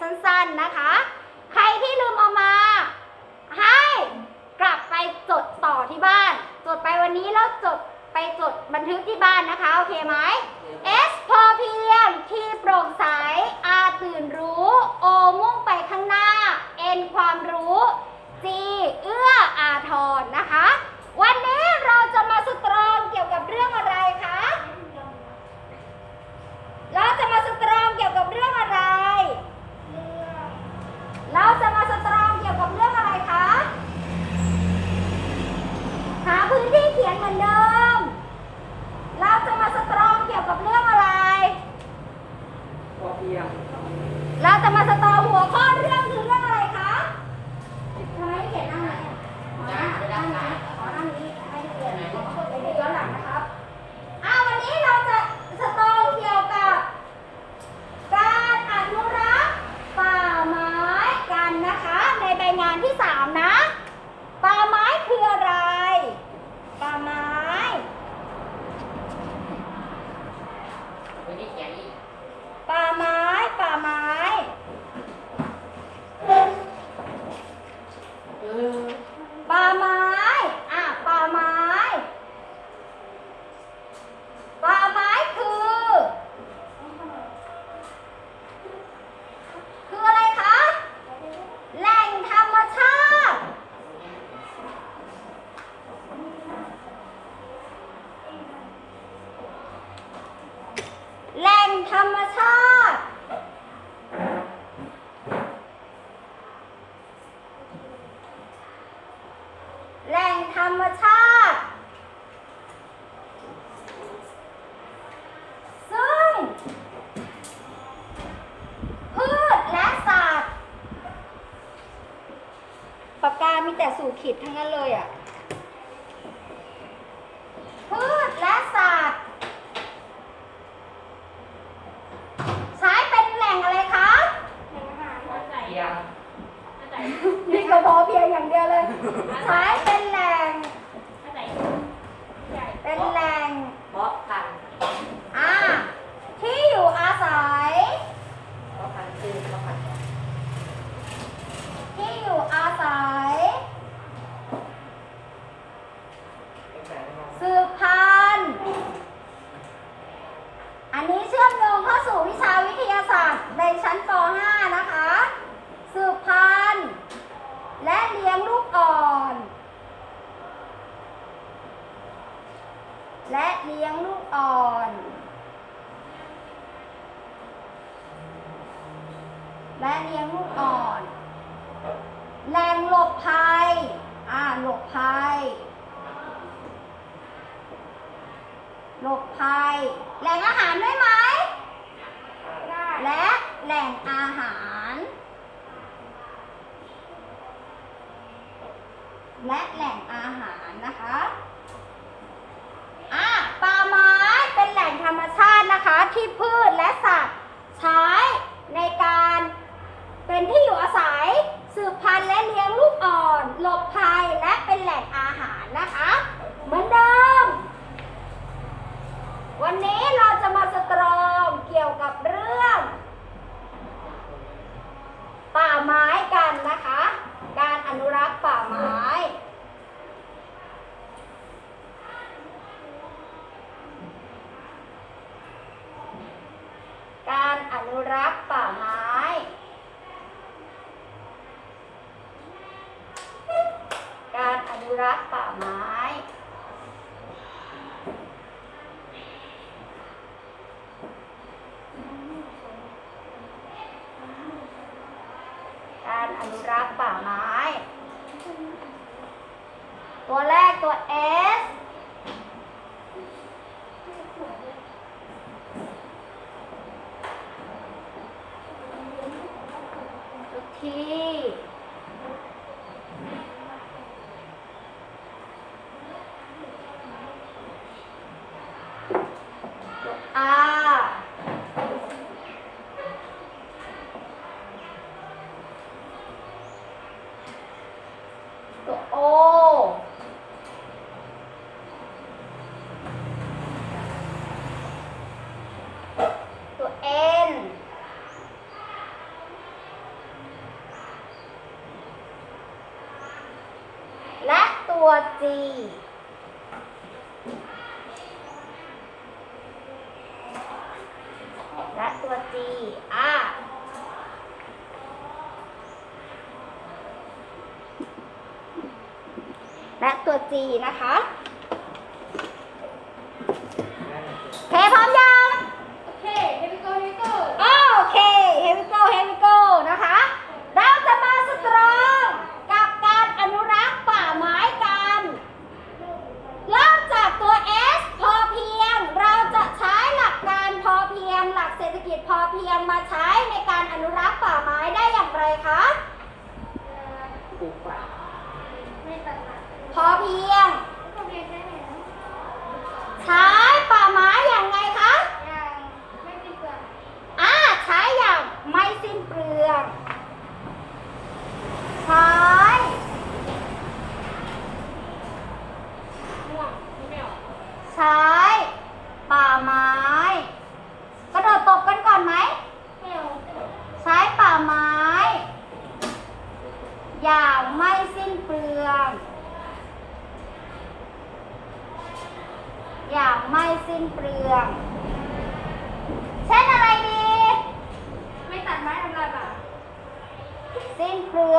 สั้นๆนะคะ ใครที่ลืมเอามา ให้กลับไปจดต่อที่บ้าน จดไปวันนี้แล้วจดไปจดบันทึกที่บ้านนะคะ โอเคไหม ขีดทั้งนั้นเลยอะพืชและสัตว์ใช้เป็นแหล่งอะไรคะเพียงนี่ก็พอเพียงอย่างเดียวเลย ใช้เป็นแหล่ง เป็นแหล่ง เพราะพันธุ์ อ่า ที่อยู่อาศัย เพราะพันธุ์คือเพราะพันธุ์ ที่อยู่อาศัย เป็นแบบนี้ สืบพันธุ์ อันนี้เชื่อมโยงเข้าสู่วิชาวิทยาศาสตร์ในชั้นป .5 นะคะ สืบพันธุ์ และเลี้ยงลูกอ่อน และเลี้ยงลูกอ่อน และเลี้ยงลูกอ่อน แหลบภัย อ่า หลบภัย หลบภัย แหล่งอาหารได้ไหม และแหล่งอาหาร และแหล่งอาหารนะคะ อะป่าไม้เป็นแหล่งธรรมชาตินะคะ ที่พืชและสัตว์ใช้ในการเป็นที่อยู่อาศัย สืบพันธุ์และเลี้ยงลูกอ่อน หลบภัยและเป็นแหล่งอาหารนะคะ เหมือนเดิม วันนี้เราจะมาสตรองเกี่ยวกับเรื่อง ป่าไม้กันนะคะ การอนุรักษ์ป่าไม้ three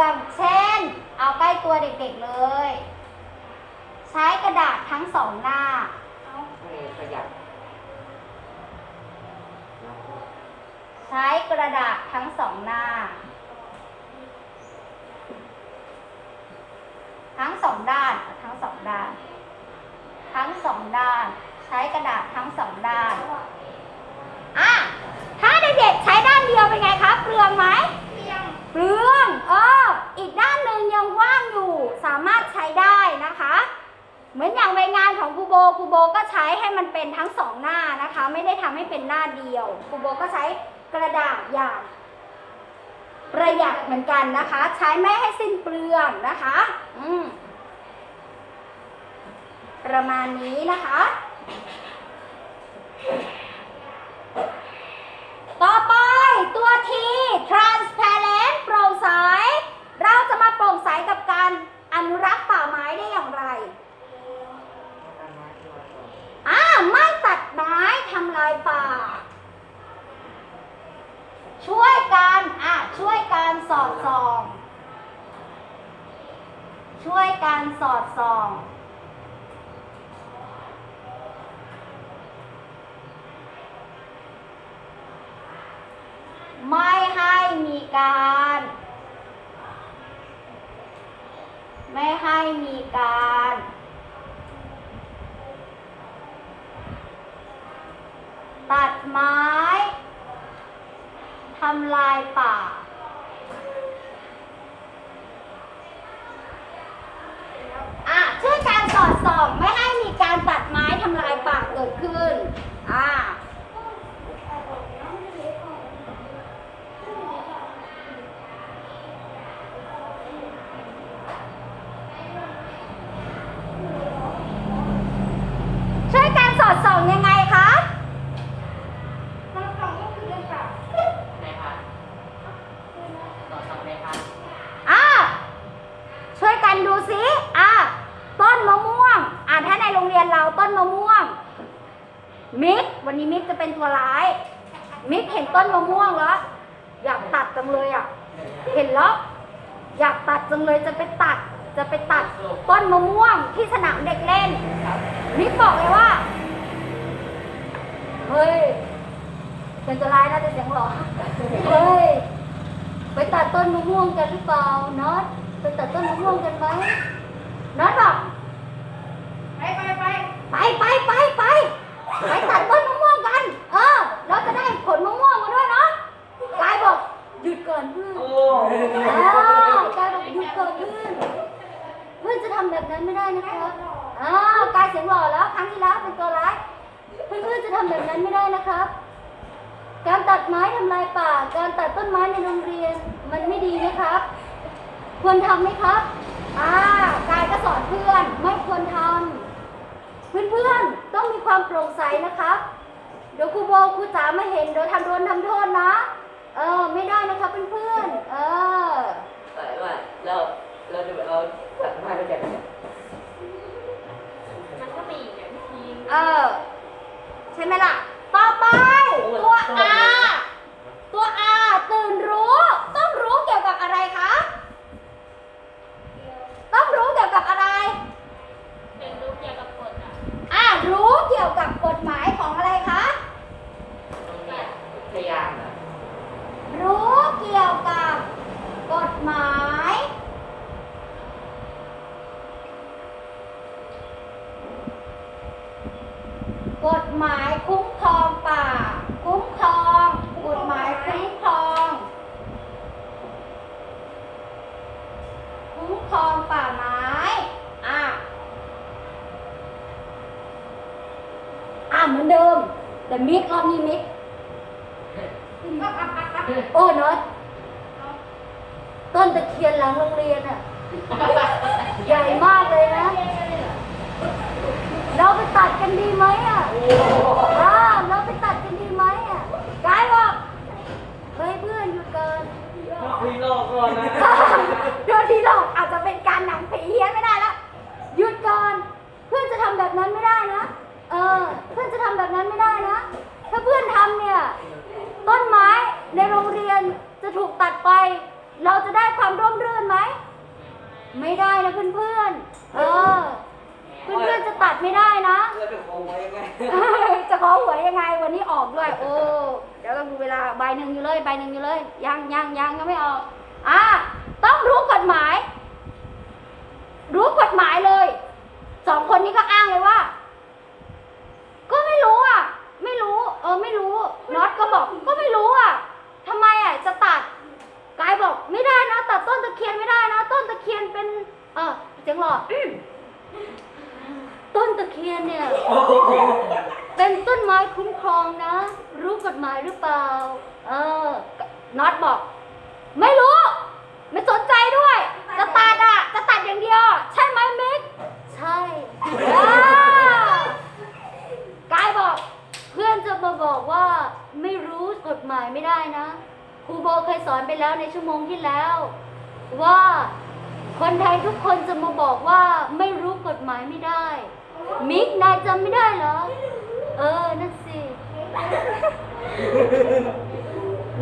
เปลือง เช่น เอาใกล้ตัวเด็กๆเลย ใช้กระดาษทั้งสองหน้า เอาให้ประหยัดใช้กระดาษทั้งสองหน้า ทั้งสองด้านทั้งสองด้าน ทั้งสองด้าน ใช้กระดาษทั้งสองด้านอะถ้าเด็กๆใช้ด้านเดียวเป็นไงคะเปลืองไหม เปลืองเอออีกด้านหนึ่งยังว่างอยู่ สามารถใช้ได้นะคะ เหมือนอย่างใบงานของครูโบครูโบก็ใช้ให้มันเป็นทั้งสองหน้านะคะ ไม่ได้ทำให้เป็นหน้าเดียวครูโบก็ใช้กระดาษอย่างประหยัดเหมือนกันนะคะ ใช้ไม่ให้สิ้นเปลืองนะคะ อืมประมาณนี้นะคะ ต่อไปตัว T transparent โปร่งใส เราจะมาโปร่งใสกับการอนุรักษ์ป่าไม้ได้อย่างไรอนอ่าไม่ตัดไม้ทำลายป่า ช่วยกันอะช่วยกันสอดส่อง ช่วยกันสอดส่อง ไม่ให้มีการ ไม่ให้มีการ ตัดไม้ทำลายป่า อะช่วยการสอดส่อง ไม่ให้มีการตัดไม้ทำลายป่าเกิดขึ้น อ่า ช่วยการ สอดส่องยังไงคะน้ำกล่องก็คือเรื่องป่าไหนคะต่อทำไหนคะอะช่วยกันดูสิอะต้นมะม่วงอะถ้าในโรงเรียนเราต้นมะม่วง มิก วันนี้มิกจะเป็นตัวร้าย มิกเห็นต้นมะม่วงแล้ว อยากตัดจังเลยอะ เห็นแล้ว อยากตัดจังเลยจะไปตัด จะไปตัดต้นมะม่วงที่สนามเด็กเล่นมิกบอกเลยว่า เฮ้ยเป็นตัวร้ายน่าจะเสียงหลอเฮ้ย ไปตัดต้นมะม่วงกันหรือเปล่าน็อตไปตัดต้นมะม่วงกันไหมน็อตบอกไปไปไปไปไปไปไปไปตัดต้นมะม่วงกัน เออเราจะได้ผลมะม่วงมาด้วยเนาะกายบอกหยุดก่อนเพื่อนโอ้อ่ากายบอกหยุดก่อนเพื่อนเพื่อนจะทำแบบนั้นไม่ได้นะครับอ่ากายเสียงหล่อแล้วครั้งที่แล้วเป็นตัวร้าย เพื่อนๆจะทำแบบนั้นไม่ได้นะครับ การตัดไม้ทำลายป่า การตัดต้นไม้ในโรงเรียนมันไม่ดีนะครับ ควรทำไหมครับอ่ากายก็สอนเพื่อนไม่ควรทำเพื่อนๆต้องมีความโปร่งใสนะครับ เดี๋ยวครูโบครูจ๋ามาเห็นเดี๋ยวทำโดนทำโทษนะ เออไม่ได้นะครับเพื่อนๆเออแต่ว่าเราเราจะเอาตัดไม้ไปจากไหนเออใช่ไหมล่ะ ต่อไป ตัว R ตัว R ตื่นรู้ ต้องรู้เกี่ยวกับอะไรคะ ต้องรู้เกี่ยวกับอะไร เป็นรู้เกี่ยวกับกฎอะอ่ารู้เกี่ยวกับกฎหมายของอะไรคะ พยายามนะรู้เกี่ยวกับกฎหมาย กฎหมายคุ้มครองป่า คุ้มครอง กฎหมายคุ้มครอง คุ้มครองป่าไม้อะอะเหมือนเดิม แต่มิกรอบนี้มิก โอ้เนอะต้นตะเคียนหลังโรงเรียนอะ ใหญ่มากเลยนะ เราไปตัดกันดีไหมอะอ่าเราไปตัดกันดีไหมอะกายบอกเฮ้ยเพื่อนหยุดก่อน คุยโลกก่อนนะ โดนทีหลอกอาจจะเป็นการหนังผีเฮี้ยนไม่ได้แล้วหยุดก่อน เพื่อนจะทำแบบนั้นไม่ได้นะ เออ เพื่อนจะทำแบบนั้นไม่ได้นะ ถ้าเพื่อนทำเนี่ย ต้นไม้ในโรงเรียนจะถูกตัดไป เราจะได้ ความร่มรื่นไหม ไม่ได้นะเพื่อนๆ เออ เพื่อนๆจะตัดไม่ได้นะเพื่อนเป็นโคงไว้ยังไงจะขอหวยยังไงวันนี้ออกด้วย โอ้ เดี๋ยวต้องดูเวลาใบหนึ่งอยู่เลยใบหนึ่งอยู่เลย ยังยังยังยังไม่ออก อะ ต้องรู้กฎหมาย รู้กฎหมายเลย สองคนนี้ก็อ้างเลยว่า ก็ไม่รู้อะ ไม่รู้ เออ ไม่รู้ น็อตก็บอก ก็ไม่รู้อะทำไมอะ จะตัด กายบอกไม่ได้นะตัดต้นตะเคียนไม่ได้นะ ต้นตะเคียนเป็น เออเสียงหลอดต้นตะเคียนเนี่ย เป็นต้นไม้คุ้มครองนะ รู้กฎหมายหรือเปล่า เออน็อตบอก ไม่รู้ ไม่สนใจด้วย จะตัดอะ จะตัดอย่างเดียว ใช่ไหมมิกใช่อ่ากายบอก เพื่อนจะมาบอกว่าไม่รู้กฎหมายไม่ได้นะ รูโบเคยสอนไปแล้วในชั่วโมงที่แล้ว ว่าคนไทยทุกคนจะมาบอกว่าไม่รู้กฎหมายไม่ได้ มิกนายจำไม่ได้เหรอ เออ นั่นสิ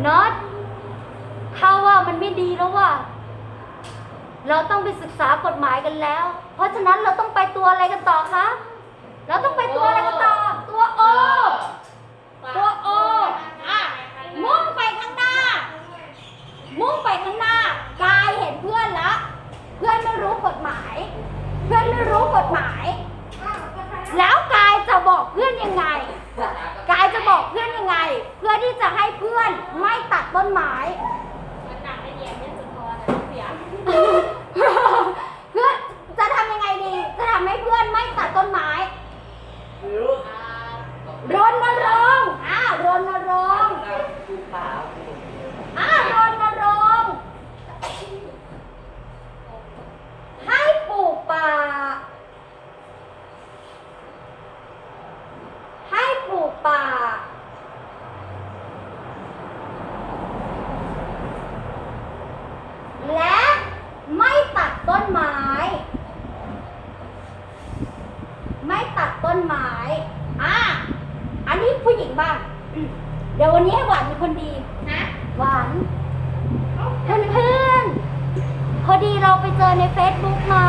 น็อตข้าว่ามันไม่ดีแล้วว่ะเราต้องไปศึกษากฎหมายกันแล้ว เพราะฉะนั้นเราต้องไปตัวอะไรกันต่อคะ เราต้องไปตัวอะไรกันต่อ ตัวโอ มุ่งไปข้างหน้ากายเห็นเพื่อนละเพื่อนไม่รู้กฎหมาย เพื่อนไม่รู้กฎหมาย แล้วกายจะบอกเพื่อนยังไง กายจะบอกเพื่อนยังไง เพื่อที่จะให้เพื่อนไม่ตัดต้นไม้ มันหนักไม่เหยียบไม่สุดคอนะเสียง เพื่อนจะทำยังไงดี จะทำให้เพื่อนไม่ตัดต้นไม้ รู้ อ่าร ณรงค์อ่ารณรงค์ ดูป่า อ่ารณรงค์ให้ปลูกป่า ให้ปลูกป่า และไม่ตัดต้นไม้ ไม่ตัดต้นไม้ อะ อันนี้ผู้หญิงบ้าง เดี๋ยววันนี้ให้หวานเป็นคนดี นะ หวาน เพื่อนเพื่อนๆพอดีเราไปเจอในเฟซบุ๊กมา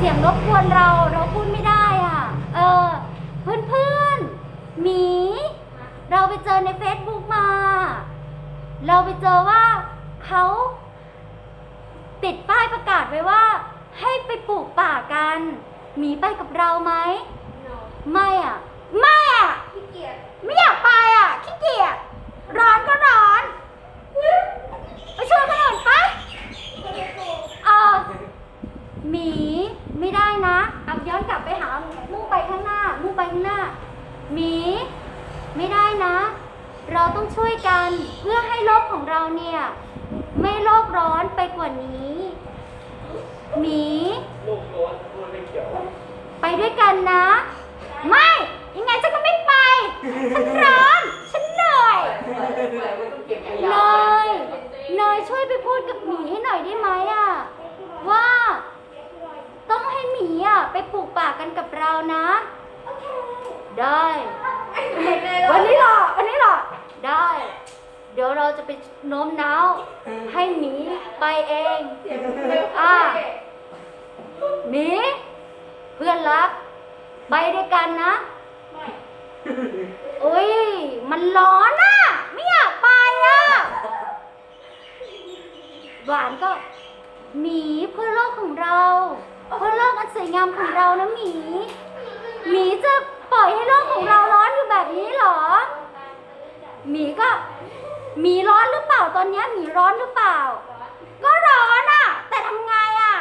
เสียงรบกวนเราเราพูดไม่ได้อะ เออ เพื่อนเพื่อนๆหมี เราไปเจอในเฟซบุ๊กมา เราไปเจอว่าเขาติดป้ายประกาศไว้ว่า ให้ไปปลูกป่ากันหมีไปกับเราไหม ไม่อะ ไม่อะขี้เกียจไม่อยากไปอะขี้เกียจร้อนก็ร้อนไปช่วยคนอื่นปะเออหมี ไม่ได้นะเอาย้อนกลับไปหามุ่งไปข้างหน้า มุ่งไปข้างหน้า หมี ไม่ได้นะ เราต้องช่วยกันเพื่อให้โลกของเราเนี่ย ไม่โลกร้อนไปกว่านี้ หมีลูกร้อนพูดไม่เกี่ยว ไปด้วยกันนะ ไม่ ยังไงฉันก็ไม่ไป ฉันร้อน ฉันเหนื่อย ไม่ต้องเก็บข เน ยะ ยเนยช่วยไปพูดกับหมีให้หน่อยได้ไหมอะว่า ต้องให้ ให้หมีอะไปปลูกป่า กันกับเรานะ ได้ วันนี้เหรอ วันนี้เหรอ ได้ เดี๋ยวเราจะไปโน้มน้าวให้หมีไปเอง อ่าหมีเพื่อนรัก ไปด้วยกันนะโอ้ย มันร้อนอะ ไม่อยากไปอะ หวานก็หมีเพื่อโลกของเรา เพื่อโลกอันสวยงามของเรานะหมี หมีจะปล่อยให้โลกของเราร้อนอยู่แบบนี้เหรอ หมีก็หมีร้อนหรือเปล่าตอนเนี้ยหมีร้อนหรือเปล่า ก็ร้อนอะ แต่ทำไงอะ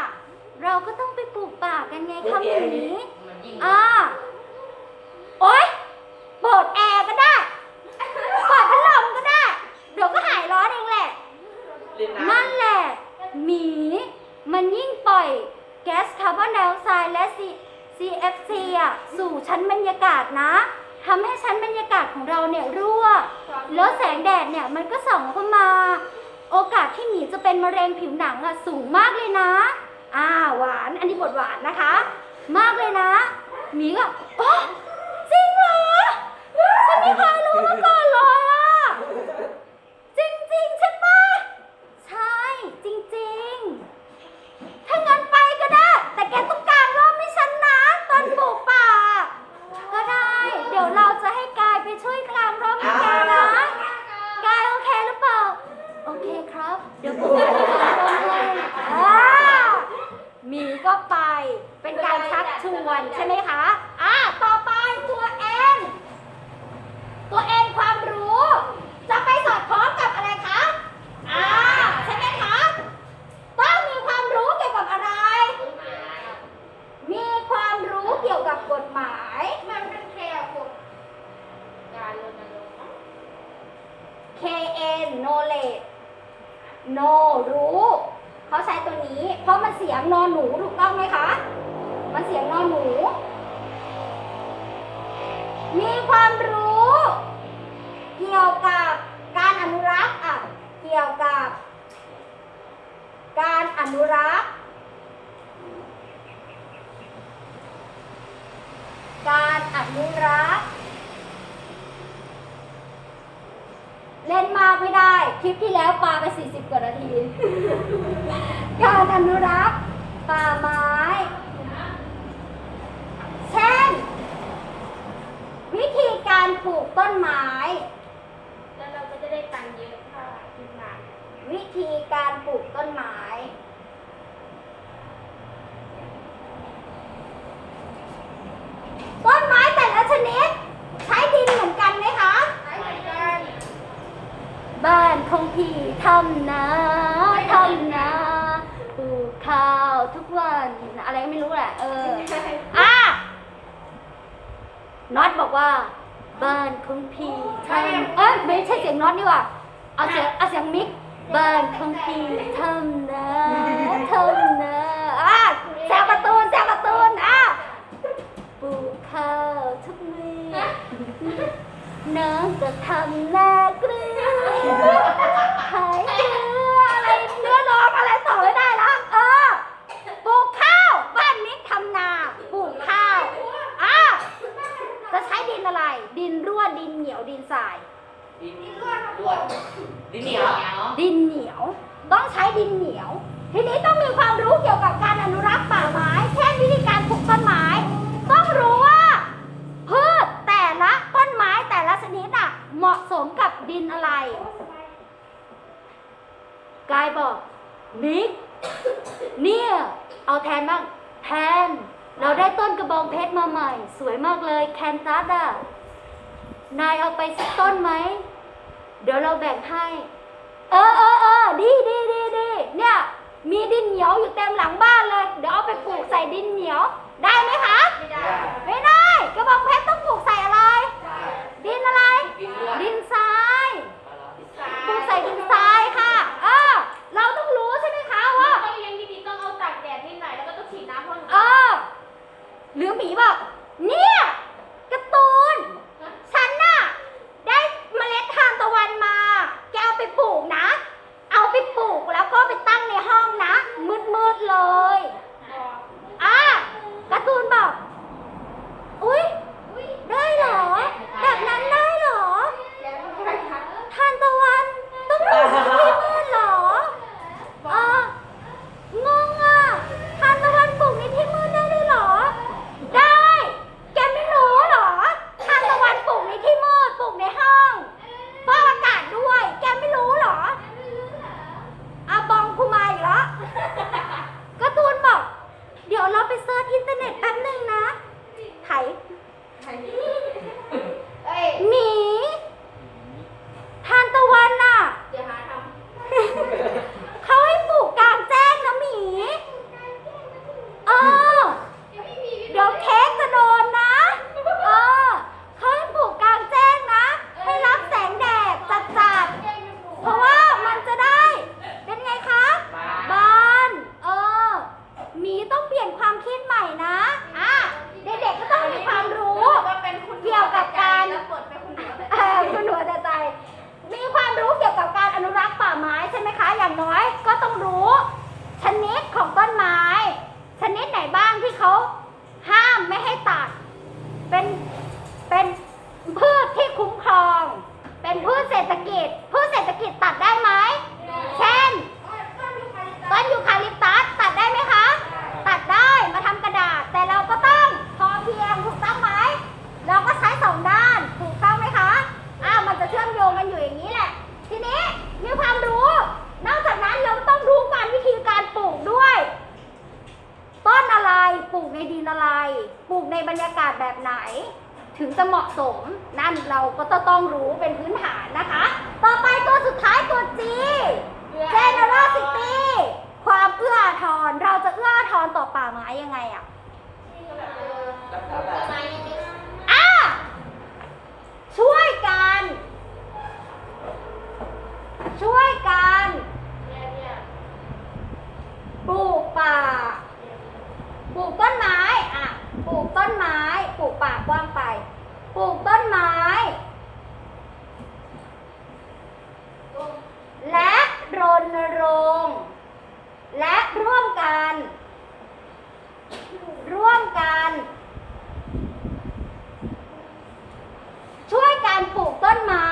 เราก็ต้องไปปลูกป่ากันไงคะหมีมันยิ่งอ่าโอ๊ยเปิดแอร์ก็ได้เปิดพัดลมก็ได้ เดี๋ยวก็หายร้อนเองแหละเล่นน้นั่นแหละ หมี มันยิ่งปล่อย แก๊สคาร์บอนไดออกไซด์และ C- CFC อะสู่ชั้นบรรยากาศนะทำให้ชั้นบรรยากาศของเราเนี่ยรั่ว แล้วแสงแดดเนี่ยมันก็ส่องเข้ามา โอกาสที่หมีจะเป็นมะเร็งผิวหนังอะสูงมากเลยนะ อ่าหวานอันนี้บทหวานนะคะ มากเลยนะ หมีก็อ๋อจริงเหรอ ฉันไม่เคยรู้มาก่อนเลยอะจริงๆใช่ปะใช่ จริงๆถ้างั้นไปก็ได้ แต่แกต้องกางร่มให้ฉันนะ ตอนปลูกป่า ก็ได้ เดี๋ยวเราจะให้กายไปช่วยกางร่มให้แกนะ กายโอเคหรือเปล่า โอเคครับ เดี๋ยวผมจะไปกางร่มให้อ่าหมีก็ไป เป็นการชักชวนใช่ไหมคะ อ่า ต่อไปตัวเอ็น ตัวเอ็นความรู้ จะไปสอดคล้องกับอะไรคะ อ่า ใช่ไหมคะ ต้องมีความรู้เกี่ยวกับอะไร มีความรู้เกี่ยวกับกฎหมาย มันเป็นแคร์ผม การรณรงค์ KN knowledge no รู้ เขาใช้ตัวนี้ เพราะมันเสียงนอนหนูถูกต้องไหมคะ มันเสียงนอนหนู มีความรู้ เกี่ยวกับการอนุรักษ์อะเกี่ยวกับ การอนุรักษ์ การอนุรักษ์ เล่นมากไม่ได้ คลิปที่แล้วปาไป 40 กว่านาที การอนุรักษ์ป่าไม้ เช่น วิธีการปลูกต้นไม้ แล้วเราก็จะได้ตังค์เยอะค่ะทีมงานวิธีการปลูกต้นไม้ ต้นไม้แต่ละชนิด ใช้ดินเหมือนกันไหมคะใช้เหมือนกันบ้านของพี่ทำนาทำนาปลูกข้าวทุกวัน อะไรไม่รู้แหละ เออ อะน็อตบอกว่า บ้านของพี่ทำเอ้ยไม่ใช่เสียงน็อตนี่หว่าเอาเสียงเอาเสียงมิกบ้านของพี่ทำนาทำนาอะแซวการ์ตูนแซวการ์ตูนอะปลูกข้าวทุกมื้อน้องจะทำหน้าเกลือขายเกลืออะไรเนื้อร้องอะไรต่อไม่ได้ละเออ ปลูกข้าว บ้านมิกทำนา ปลูกข้าว อะ จะใช้ดินอะไรดินร่วนดินเหนียวดินทรายำดินล้วนดินเหนียว ดินเหนียว ต้องใช้ดินเหนียว ทีนี้ต้องมีความรู้เกี่ยวกับการอนุรักษ์ป่าไม้เช่นวิธีการปลูกต้นไม้ ต้องรู้ว่าพืชแต่ละต้นไม้แต่ละชนิดอะเหมาะสมกับดินอะไรกายบอกมิกเนี่ยเอาแทนบ้างแทน เราได้ต้นกระบองเพชรมาใหม่ สวยมากเลยแคนตัสอะนายเอาไปสักต้นไหม เดี๋ยวเราแบ่งให้ เออเออเออดีดีดีดีเนี่ย มีดินเหนียวอยู่เต็มหลังบ้านเลย เดี๋ยวเอาไปปลูกใส่ดินเหนียว ได้ไหมคะ ไม่ได้ ไม่ได้ กระบองเพชรต้องปลูกใส่อะไร ดินอะไร ดินล้วนดินทรายปลูกใส่ดินทรายค่ะ เออ เราต้องรู้ใช่ไหมคะว่า ต้องเลี้ยงดีๆต้องเอาตากแดดนิดหน่อยแล้วก็ต้องฉีดน้ำพ่น เออ หรือหมีบอกเนี่ยการ์ตูนฉันน่ะได้เมล็ดทานตะวันมา แกเอาไปปลูกนะ ถึงจะเหมาะสม นั่นเราก็จะต้องรู้เป็นพื้นฐานนะคะ ต่อไปตัวสุดท้ายตัว G generosity ความเอื้ออาทรเราจะเอื้ออาทรต่อป่าไม้ยังไงอะอะช่วยกัน ช่วยกันปลูกป่า ปลูกต้นไม้ อะ ปลูกต้นไม้ กว้างไป ปลูกต้นไม้ และรณรงค์และร่วมกัน ร่วมกัน ช่วยการปลูกต้นไม้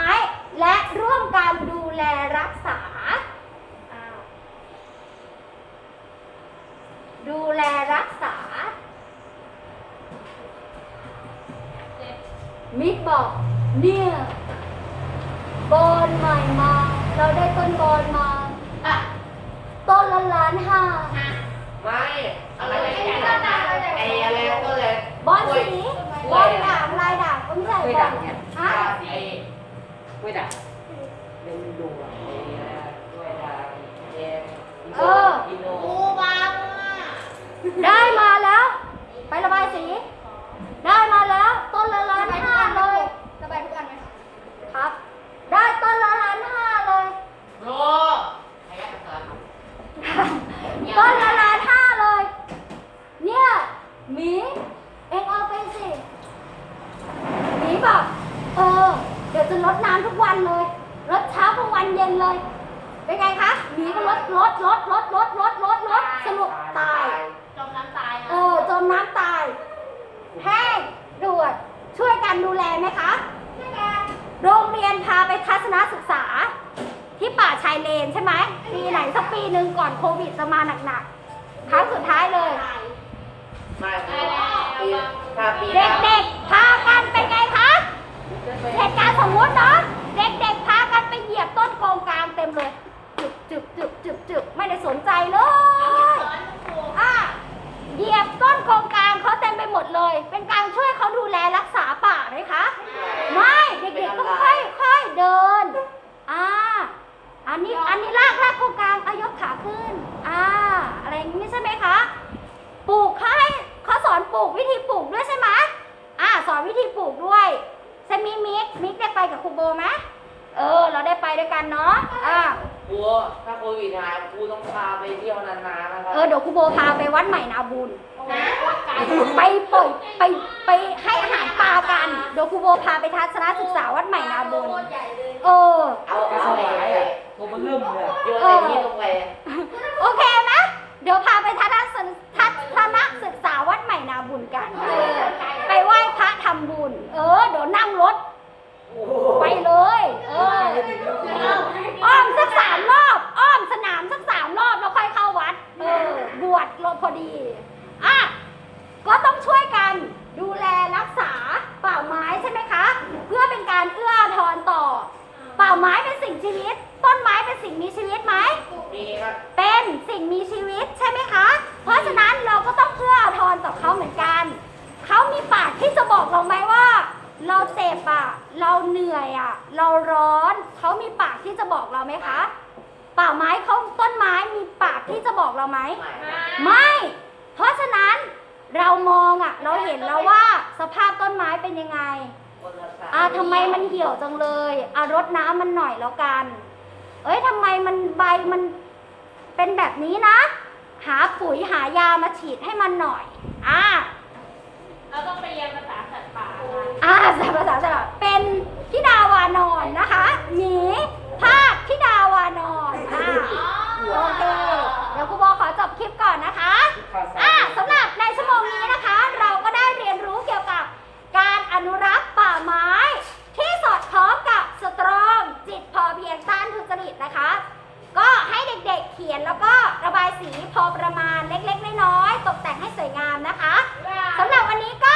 และร่วมกันดูแลรักษา ดูแลรักษา มิกบอก เนี่ยบอนใหม่มา เราได้ต้นบอนมา อะต้นละล้านห้าไม่อะไรไอ้อะไรก็เลยบอนสีบอนด่างลายด่างก็ไม่ใช่กล้วยบอด่างนเนี่ยฮะไอ้กล้วยด่างเป็นดูอะไอ้กล้วยด่างแยมอินโนกูบังอะได้มา มเลยจึบจึบจึบจึบจึบไม่ได้สนใจเลยอะเหยียบต้นโครงกางเขาเต็มไปหมดเลย เป็นการช่วยเขาดูแลรักษาป่าไหมคะ ไม่เด็กๆต้องค่อยๆเดินอ่าอันนี้อันนี้ลากลากโครงกางอายกขาขึ้นอ่าอะไรอย่างนี้ใช่ไหมคะปลูกเขาให้เขาสอนปลูกวิธีปลูกด้วยใช่ไหมอ่าสอนวิธีปลูกด้วยเซมิมิกมิกได้ไปกับครูโบไหม เออ เราได้ไปด้วยกันเนาะอ่าครูถ้าโควิดหายครูต้องพาไปเที่ยวนานๆนะครับเออเดี๋ยวครูโบพาไปวัดใหม่นาบุญนะไปปล่อยไปไปให้อาหารปลากันเดี๋ยวครูโบพาไปทัศนศึกษาวัดใหม่นาบุญใหญ่เลยเออ เอาเอาไหนอะผมมันเริ่มเลยอะโยนอะไรที่ลงไปโอเคไหมเดี๋ยวพาไปทัศนศึกทัศนศึก จังเลยอารดน้ำมันหน่อยแล้วกัน เอ้ยทำไมมันใบมันเป็นแบบนี้นะ หาปุ๋ยหายามาฉีดให้มันหน่อย อ่าเราต้องไปเรียนภาษาสัตว์ป่าอ่าภาษาสัตว์ป่าเป็นทิดาวานอนนะคะหนีภาคทิดาวานอนอ่าโอเคเดี๋ยวครูโบขอจบคลิปก่อนนะคะอ่าสำหรับในชั่วโมงนี้นะคะ เราก็ได้เรียนรู้เกี่ยวกับการอนุรักษ์ป่าไม้ สอดคล้องกับสตรองจิตพอเพียงต้านทุจริตนะคะ ก็ให้เด็กๆเขียนแล้วก็ระบายสีพอประมาณเล็กๆน้อยๆตกแต่งให้สวยงามนะคะสำหรับวันนี้ก็